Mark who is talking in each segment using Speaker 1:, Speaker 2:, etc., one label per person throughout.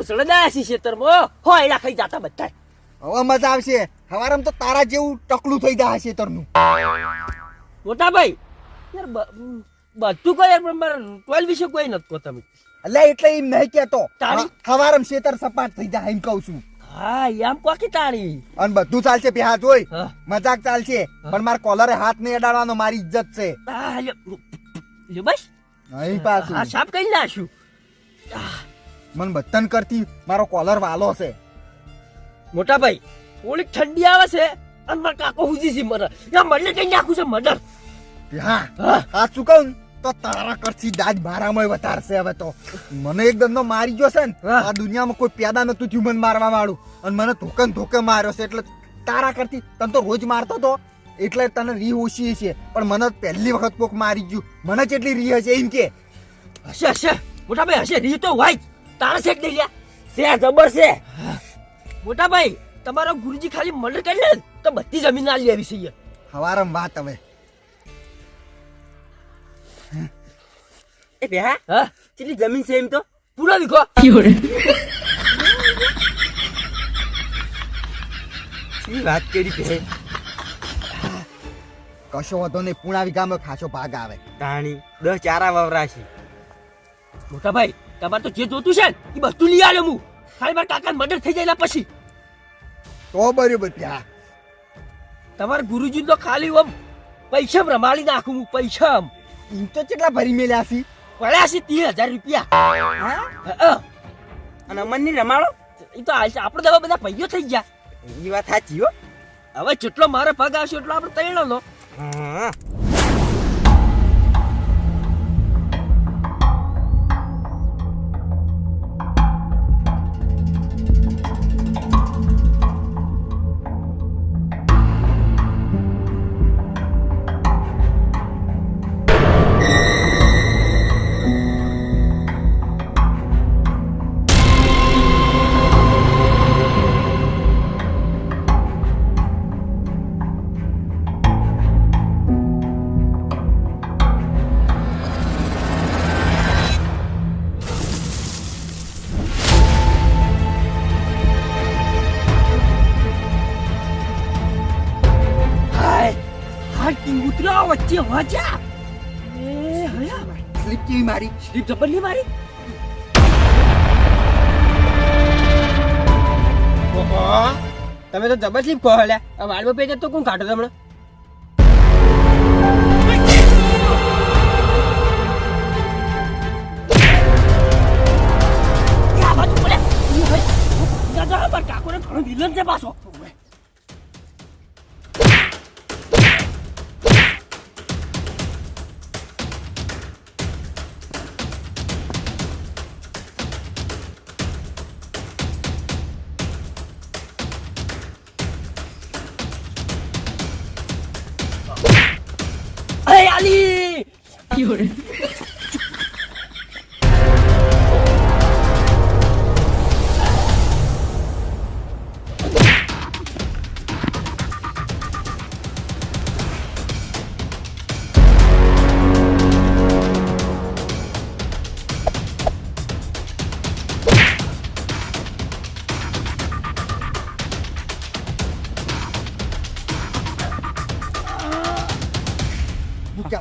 Speaker 1: હવે રોસડા ખેતરમાં હોય ખાઈ જાતા બધા
Speaker 2: હવે મજા આવશે. હવારમ તો તારા જેવું ટકલું થઈ જાય છે
Speaker 1: મોટા ભાઈ યાર બધું કોઈ યાર પણ મારા વિશે કોઈ નથી કહો તમે.
Speaker 2: એટલે એટલે એમ નહીં કેતો હવારમ શેતર સપાટ થઈ જાય એમ કહું છું.
Speaker 1: હા એમ કોકી તાળી
Speaker 2: અને બધું ચાલશે
Speaker 1: હા.
Speaker 2: મજાક ચાલશે. પણ મારા કોલરે હાથ નહીં અડાડવાનો મારી ઇજ્જત છે.
Speaker 1: હા લ્યો લ્યો બસ.
Speaker 2: અહીં
Speaker 1: હા
Speaker 2: પાછું
Speaker 1: સાફ કરી નાખ્યું
Speaker 2: મને બતન કરતી મારો કોલર વાલો છે.
Speaker 1: મોટા ભાઈ થોડીક ઠંડી આવે છે અને મારા કાકો હુજી છે મને યા મને કઈ નાખું છે મર્ડર.
Speaker 2: હા આ ચૂકવ તો તારા કરતી દાજ મારામાં વધારશે હવે તો. મને એક દંડો મારી ગયો છે ને આ દુનિયામાં કોઈ પેદા નતું થયું મને મારવા વાળું. અને મને ધોકે ધોકે માર્યો છે એટલે તારા કરતી તને તો રોજ મારતો તો. એટલે તને રી ઓછી છે પણ મને પહેલી વખત કોક મારી ગયું. મને જેટલી રી હશે એમ કે.
Speaker 1: હશે હશે. મોટા ભાઈ હશે રી તો હોય તારા શેક દઈ લ્યા. છે જબર છે. મોટા ભાઈ તમારો ગુરુજી ખાલી મર્ડર કરી લે તો બધી જમીન ના લેવી છે
Speaker 2: હવારમ વાત હવે.
Speaker 1: એ બે હા? કેટલી જમીન છે એમ તો? પૂરો વીઘો શી વાત કરી બે
Speaker 2: કશો વધો નહીં પૂણા વિગામાં ખાસો ભાગ આવે.
Speaker 1: તાણી દસ ચારા વવરાશી મોટા ભાઈ તમારે તો જે જોતું છે ને એ બધું લઈ આવ્યો હું. ખાલી મારા કાકા મર્ડર થઈ જાય પછી.
Speaker 2: તો બરાબર ત્યાં
Speaker 1: તમારા ગુરુજી તો ખાલી ઓમ પૈસા રમાડી નાખું હું પૈસા
Speaker 2: એમ તો કેટલા ભરી મેલ્યા છે?
Speaker 1: પડ્યા છે ત્રીસ હજાર રૂપિયા. અને અમનની રમાડો? એ તો આપણે દવા બધા ભાઈઓ થઈ ગયા.
Speaker 3: એ વાત સાચી હો.
Speaker 1: હવે જેટલો મારો પગ આવશે એટલો આપણે તૈયાર લો.
Speaker 3: હા.
Speaker 1: વાજા! એ હયા!
Speaker 2: સ્લીપ કેવી મારી.
Speaker 1: સ્લીપ જબર નહીં મારી
Speaker 3: તમે તો જબર સ્લીપ કહો લે આ વાળમાં પેજ તો કોણ કાઢો તમને
Speaker 1: કાકોને ઘણો વિલન છે પાછો.
Speaker 2: હું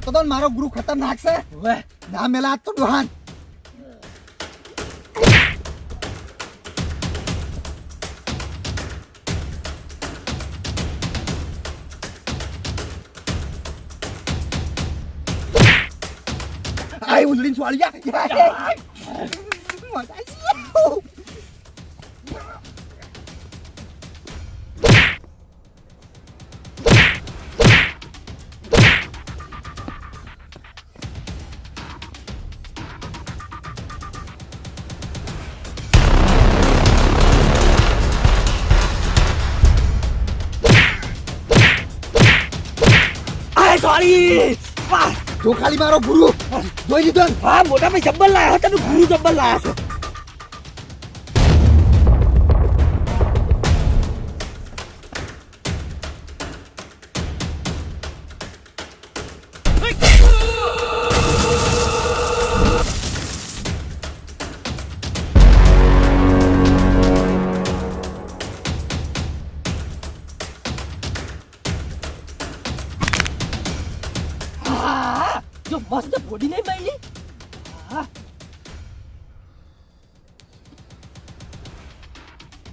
Speaker 2: કહેતો તો ને મારો ગુરુ ખતરનાક છે.
Speaker 1: ઓય
Speaker 2: ના મેલા આજ તો ડોહાન આય ઉલડીને સ્વાળી જા. મજા
Speaker 1: વાહ
Speaker 2: ખાલી મારો ગુરુ જોઈ લીધો
Speaker 1: હા મોટા ભાઈ જબ્બર લાયા તમે ગુરુ જબ્બર લાયા છો.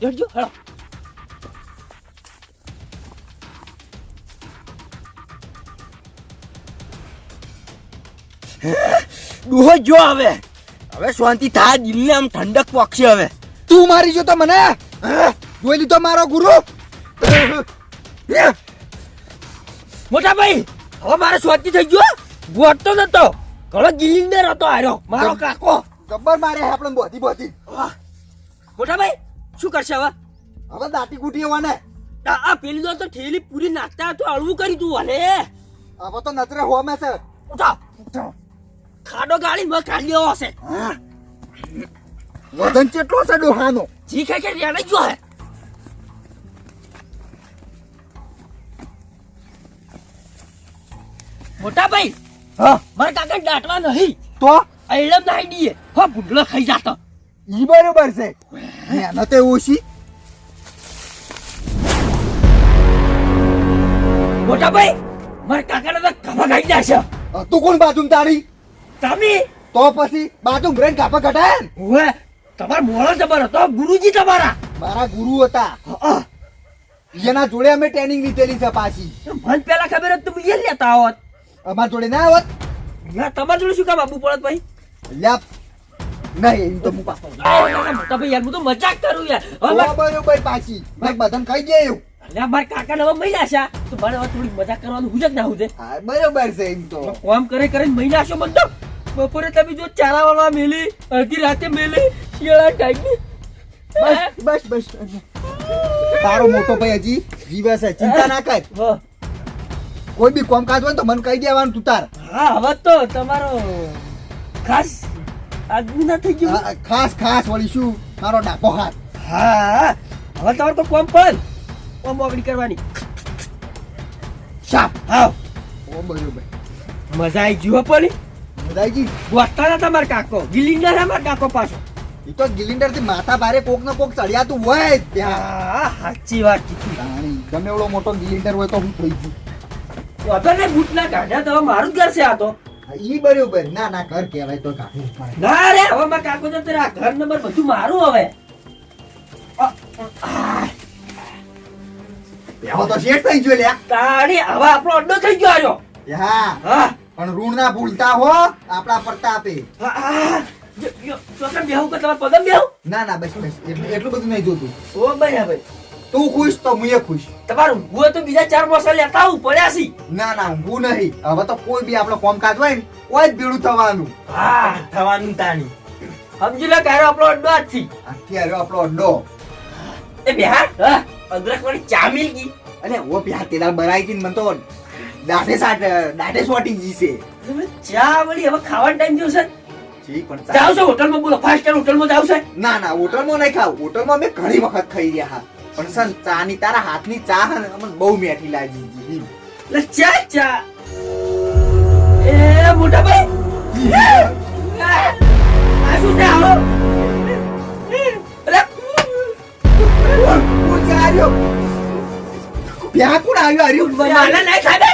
Speaker 1: જોડજો હેલો ડોહો જો હવે હવે શાંતિ થાય દિલને આમ ઠંડક પક્ષી હવે
Speaker 2: તું મારી જો તો મને હા? જોઈ લીધો મારો ગુરુ
Speaker 1: મોટા ભાઈ હવે મારે શાંતિ થઈ ગયો ગોટતો નતો ઘણો ગિલિંદર હતો આર્યો મારો કાકો
Speaker 2: ગબ્બર મારે આપણે બોધી બોધી.
Speaker 1: મોટા ભાઈ શું કરશે હવે?
Speaker 2: હવે દાટી કુટી હોવાને
Speaker 1: આ પેલી નો તો ઠેલી પૂરી નાખતા તો અળવું કરી તું વાલે
Speaker 2: હવે તો નજરે હોમે છે.
Speaker 1: ઉઠા ખાડો ગાડી માં લેવો હશે.
Speaker 2: વજન કેટલો છે ડોહાનો?
Speaker 1: જી ખાઈ કે રેડે જો હે. મોટા ભાઈ
Speaker 2: હા.
Speaker 1: મારા કાકા દાટવા નહીં.
Speaker 2: તો?
Speaker 1: અડમ નાઈ દીએ. હો બુડલો ખાઈ જાતો.
Speaker 2: ઈ બરોબર છે. મહેનત ઓછી.
Speaker 1: મોટા ભાઈ મારા કાકાને તો કફા ખાઈ જશે
Speaker 2: તું કોણ બાજુ તારી?
Speaker 1: તમે?
Speaker 2: તો પછી બાજુ બ્રેન કાપા કટાય ને?
Speaker 1: ઓવે તમાર મોળો જબર હતો ગુરુજી તમારા.
Speaker 2: મારા ગુરુ હતા. એના જોડે અમે ટ્રેનિંગ લીધેલી છે પાછી.
Speaker 1: મન પેલા ખબર હતું તું એ લેતા આવત
Speaker 2: અમારા જોડે ના આવત.
Speaker 1: ના તમારા જોડે શું કામ આપવું પડત ભાઈ?
Speaker 2: લ્યા નહીં તો
Speaker 1: મુકા તમે યાર હું તો મજાક કરું યાર.
Speaker 2: બરોબર પાછી. મેં બધાને ખાઈ ગયા એવું.
Speaker 1: અલ્યા મારા કાકા હવે મહિના છે. તો મારે હવે થોડી મજાક કરવાનું હુજક ના હુજે.
Speaker 2: હા બરોબર છે એમ તો.
Speaker 1: કોમ કરે કરે મહિના છો બધો બપોરે તમે જો ચારા વાળવા મેલી અડધી રાતે મેલી શિયાળા ટાઈમ
Speaker 2: બસ બસ બસ. તારો મોટો ભાઈ હજી જીવે છે ચિંતા ના કર. કોઈ બી કોમ કાજ હોય તો મને કહી દેવાનું તું તાર.
Speaker 1: હા હવે તો તમારો ખાસ આદમી ના થઈ ગયું.
Speaker 2: ખાસ ખાસ વળી શું મારો ડાકો હાથ.
Speaker 1: હા હવે તમારે તો કોમ પણ કોમ ઓગળી કરવાની.
Speaker 2: શાપ.
Speaker 1: હા.
Speaker 2: ઓ બરોબર
Speaker 1: મજા આવી ગયો પણ.
Speaker 2: બધાજી
Speaker 1: ગોતા ના તમાર કાકો. ગિલિંડર અમાર કાકો પાછો.
Speaker 2: એ તો ગિલિન્ડરથી માથા ભારે કોક ને કોક ચડિયાતું હોય ત્યાં.
Speaker 1: સાચી વાત કીધી.
Speaker 2: ગમે એવડો મોટો ગિલિન્ડર હોય તો હું થઈ ગયું.
Speaker 1: અગર ને બૂટ ના કાઢ્યા તો મારું જ ઘર છે આ તો.
Speaker 2: ઈ બરોબર. ના ના ઘર કહેવાય તો કાકુ
Speaker 1: ના રે હવે મારા કાકુ તો તારા ઘર નંબર બધું મારું હવે. અ,
Speaker 2: તો શેઠ થઈ ગયો લ્યા.
Speaker 1: તાળી હવે આપણો અડ્ડો થઈ ગયો આર્યો.
Speaker 2: હા
Speaker 1: હા.
Speaker 2: પણ ઋણ ના ભૂલતા હો આપણા પ્રતાપે
Speaker 1: આપે. હા બેહું કે તમારે પદમ બેહું?
Speaker 2: ના ના બસ બસ. એટલું બધું નહીં જોતું.
Speaker 1: ઓ બરાબર.
Speaker 2: તું ખુશ તો હું ખુશ.
Speaker 1: તમારું હું તો બીજા ચાર મોસા લેતા આવું પડ્યા છી
Speaker 2: ના ના હું નહીં. હવે તો કોઈ બી આપણો કામકાજ હોય ને કોઈ જ થવાનું.
Speaker 1: હા થવાનું તાણી. સમજી લે કારો આપણો અડ્ડો જ થી
Speaker 2: અત્યારે આપણો અડ્ડો.
Speaker 1: એ બિહાર હા? અદરક વાળી ચા મિલ ગઈ.
Speaker 2: અને ઓ પ્યા તેલા બરાઈ ને મને તો દાઢે સાટ દાઢે સોટી જી છે.
Speaker 1: ચા વળી હવે ખાવાનો ટાઈમ થયો છે. જાવ છો હોટલમાં બોલો ફાસ્ટ હોટલમાં જાવ છે?
Speaker 2: ના ના હોટલમાં નહીં ખાવ. હોટલમાં મેં ઘણી વખત ખાઈ રહ્યા હા. પણ સન ચા ની તારા હાથની ચા હે ને અમને બહુ મીઠી લાગી જી
Speaker 1: લે ચા ચા. એ મોટા ભાઈ. આ શું છે આવો? અરે
Speaker 2: કોણ આવ્યો? આર્યો
Speaker 1: મને નહીં ખાધે?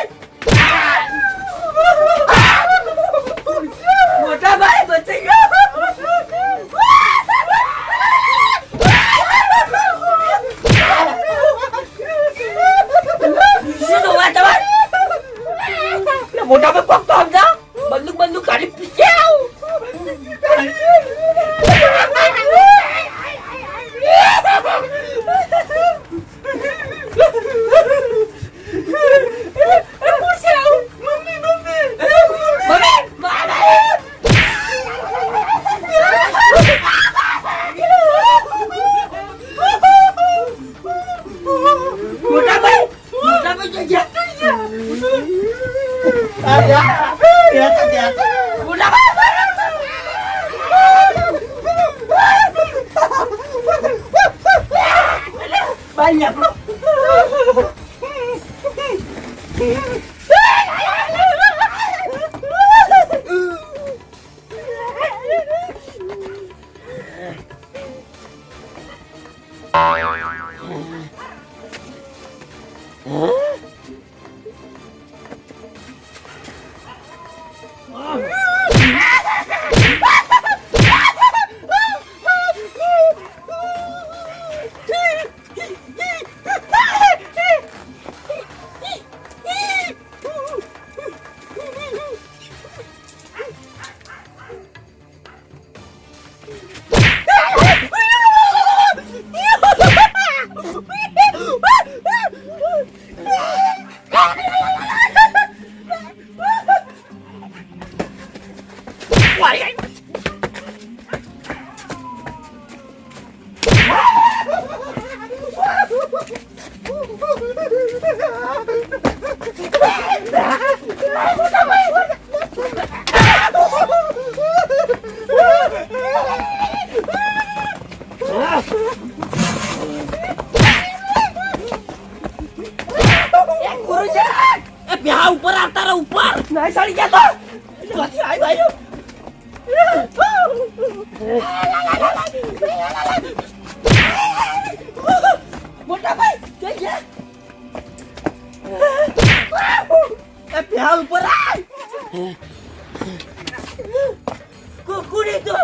Speaker 1: કુકુડી તો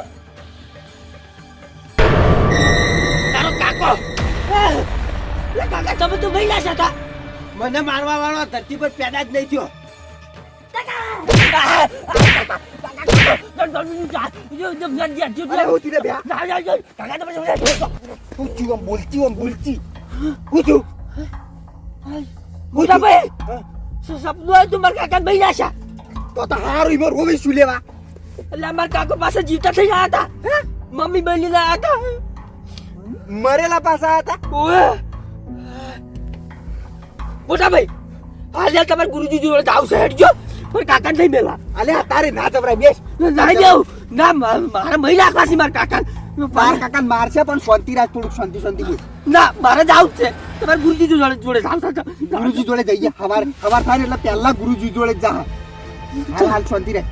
Speaker 1: તારો કાકો! લે કાકા તમે તો મહિલા છો તા.
Speaker 3: મને મારવા વાળો ધરતી પર પેદા જ નહીં થયો.
Speaker 2: બોલતી બોલતી હું છું.
Speaker 1: સપનું મારા કાકા મહિલા છે?
Speaker 2: તો તો હારું રોવી શું લેવા?
Speaker 1: એટલે અમારા કાકો પાસે જીવતા થઈ ગયા હતા? મમ્મી બની ગયા હતા
Speaker 2: મરેલા પાસા હતા
Speaker 1: ઓએ મોટાભાઈ હાલ તમારે ગુરુજી જોડે જાવ છે હેડજો પણ કાકા નહીં મેલા
Speaker 2: અલે તારે ના જવરાય બેસ
Speaker 1: ના જાઉં ના મારા મારે મહિલા પાસે મારા કાકા
Speaker 2: બાર કાકા મારશે પણ શાંતિ રાખ થોડુંક શાંતિ શાંતિ બોલ
Speaker 1: ના મારે જાવ છે તમારે ગુરુજી જોડે જોડે જાવ
Speaker 2: ગુરુજી જોડે જઈએ હવાર હવાર થાય એટલે પહેલા ગુરુજી જોડે જ જા હાલ હાલ શાંતિ
Speaker 1: તો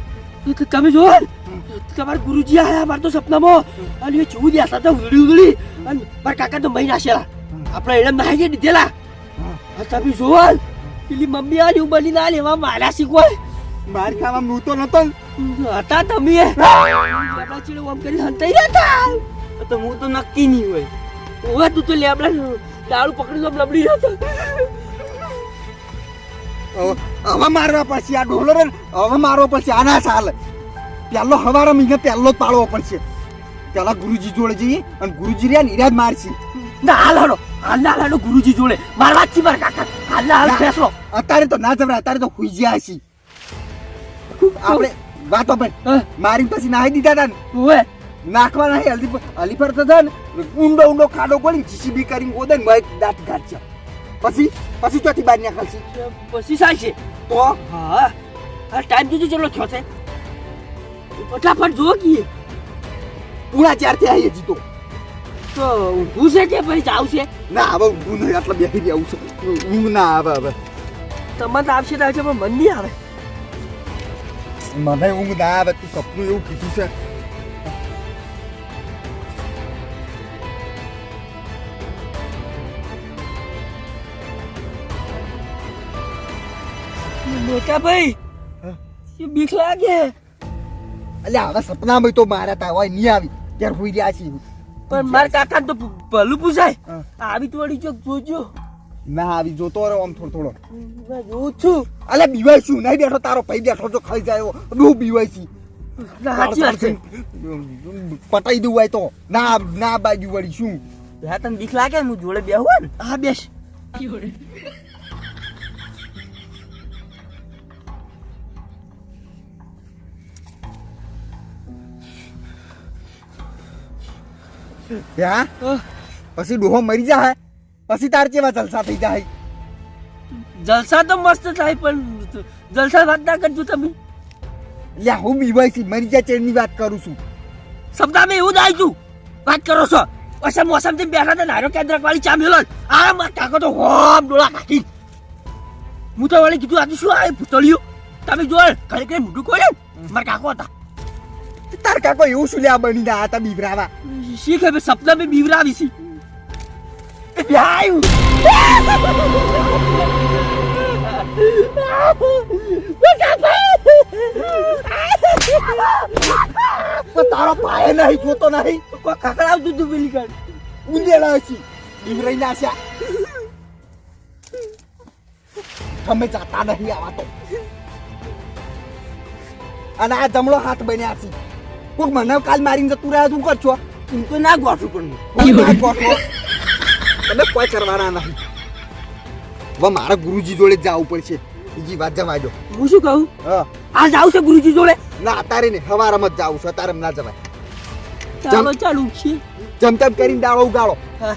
Speaker 1: તમે જો તમારા ગુરુજી આયા મારે તો સપનામાં. અને એ ચૂ દેતા હતા ઉધડી ઉધડી અને મારા કાકા તો મહી નાખેલા આપણે એને નાહી દીધેલા. તમે જો પેલી મમ્મી આ હું બની ના લેવા માર્યા શીખવાય.
Speaker 2: બહાર ખાવામાં હું તો નતો
Speaker 1: હતા તમે. લેબડા ચીડે ઓમ કરી હંતાઈ રહ્યા
Speaker 3: તો હું તો નક્કી નહીં હોય.
Speaker 1: હતા તું તો લેબડા દાળું પકડી તો લબડી રહ્યો
Speaker 2: હવે મારવા પડશે આ ઢોલો રે ને, હવે મારવો પડશે આના સાલ પહેલો હવારા મહિને પહેલો જ પાડવો પડશે. પેલા ગુરુજી જોડે જઈએ અને ગુરુજી રહ્યા નિરાજ મારશે.
Speaker 1: ના હાલ હાલો હાલ ના હાલો ગુરુજી જોડે. મારવા જ છે મારા કાકા. હાલ ના હાલ ફેસલો.
Speaker 2: અત્યારે તો ના જવરા અત્યારે તો ખુઈ ગયા છીએ આપણે વાતો પણ
Speaker 1: હા,
Speaker 2: મારી પછી નાહી દીધા હતા ને.
Speaker 1: ઓવે.
Speaker 2: નાખવા નહીં હલ્દી હલી પર તો છે ને ઊંડો ઊંડો ખાડો પડી જીસીબી કરીને ગોદે ને મય દાંત કાઢશે પછી? પછી ચોથી બાર નીકળશે?
Speaker 1: પછી સાય છે.
Speaker 2: તો?
Speaker 1: હા. ટાઈમ જોજો ચલો થયો છે. ફટાફટ જો કી
Speaker 2: પૂરા ચારથી આવીએ જીતો
Speaker 1: તો. ઊંઘું છે કે ભાઈ જાવ છે?
Speaker 2: ના હવે ઊંઘું નહીં આટલા બેસી રહ્યા આવું છે. ઊંઘ ના આવે હવે.
Speaker 1: તમને તો આવશે તો આવશે પણ મન નહીં આવે.
Speaker 2: મને ઊંઘ ના આવે તું સપનું એવું કીધું છે.
Speaker 1: મોટા ભાઈ બીક લાગે?
Speaker 2: અલ્યા હવે સપનામાં તો મારા તા હોય નહીં આવી. ત્યારે હોઈ રહ્યા છીએ.
Speaker 1: પણ મારા કાકા તો ભલું પૂછાય. આવી તો વળી ચોક જોજો.
Speaker 2: ના આવી જોતો રહો આમ થોડો થોડો.
Speaker 1: મેં જોઉં જ છું.
Speaker 2: અલે બીવાય છું નહીં બેઠો તારો ભાઈ બેઠો છો ખાઈ જાય. બહુ બીવાય છે.
Speaker 1: સાચી વાત છે.
Speaker 2: પટાઈ દઉં હોય તો. ના ના બાજુ વળી શું?
Speaker 3: હા તને બીક લાગે? હું જોડે બેહું ને
Speaker 1: હા બેસ.
Speaker 2: હા
Speaker 1: હા.
Speaker 2: પછી ડોહો મરી જાય પછી તાર કેવા જલસા થઈ જાય
Speaker 1: જલસા તો મસ્ત થાય પણ જલસા વાત ના કરજો તમે.
Speaker 2: એટલે હું બીવાય છે મરી જાય ચેડની વાત કરું છું.
Speaker 1: સપ્તાહમાં એવું જ છું. વાત કરો છો. પછી મોસમથી બેઠા હતા નારો કેન્દ્ર વાળી ચા મેલો આ મારા કાકો તો હોમ ડોળા કાઢી હું તો વળી કીધું આજે શું આ ભૂતળિયું તમે જો ઘરે ઘરે મોઢું કોઈ મારા કાકો હતા.
Speaker 2: તાર કાકો એવું શું લ્યા બની ના હતા બીવરાવા?
Speaker 1: શી હવે સપના મેં બીવરાવી છે એ ભાઈ!
Speaker 2: પણ તારો પાયે નહીં જોતો નહીં.
Speaker 1: કોઈ કાકડા આવતું હતું પેલી કાઢ
Speaker 2: ઉંદેડા હશી બીવરાઈ ના છે. તમે જાતા નહીં આવા તો અને આ જમણો હાથ બન્યા છે. કોક મને કાલ મારીને જતું રહ્યા તું કરશો?
Speaker 3: હું તો ના ગોઠું પણ
Speaker 2: ના ગોઠવો. તમે કોઈ કરવાના નહીં. હવે મારા ગુરુજી જોડે જવું પડશે. બીજી વાત જવા દો.
Speaker 1: હું શું કહું?
Speaker 2: હા.
Speaker 1: આ જાવ છે ગુરુજી જોડે?
Speaker 2: ના અત્યારે ને હવારે મત જાવ છે. અત્યારે ના જવાય
Speaker 1: ચાલો ચાલુ છે
Speaker 2: જમતમ કરીને દાળો ઉગાડો.
Speaker 1: હા.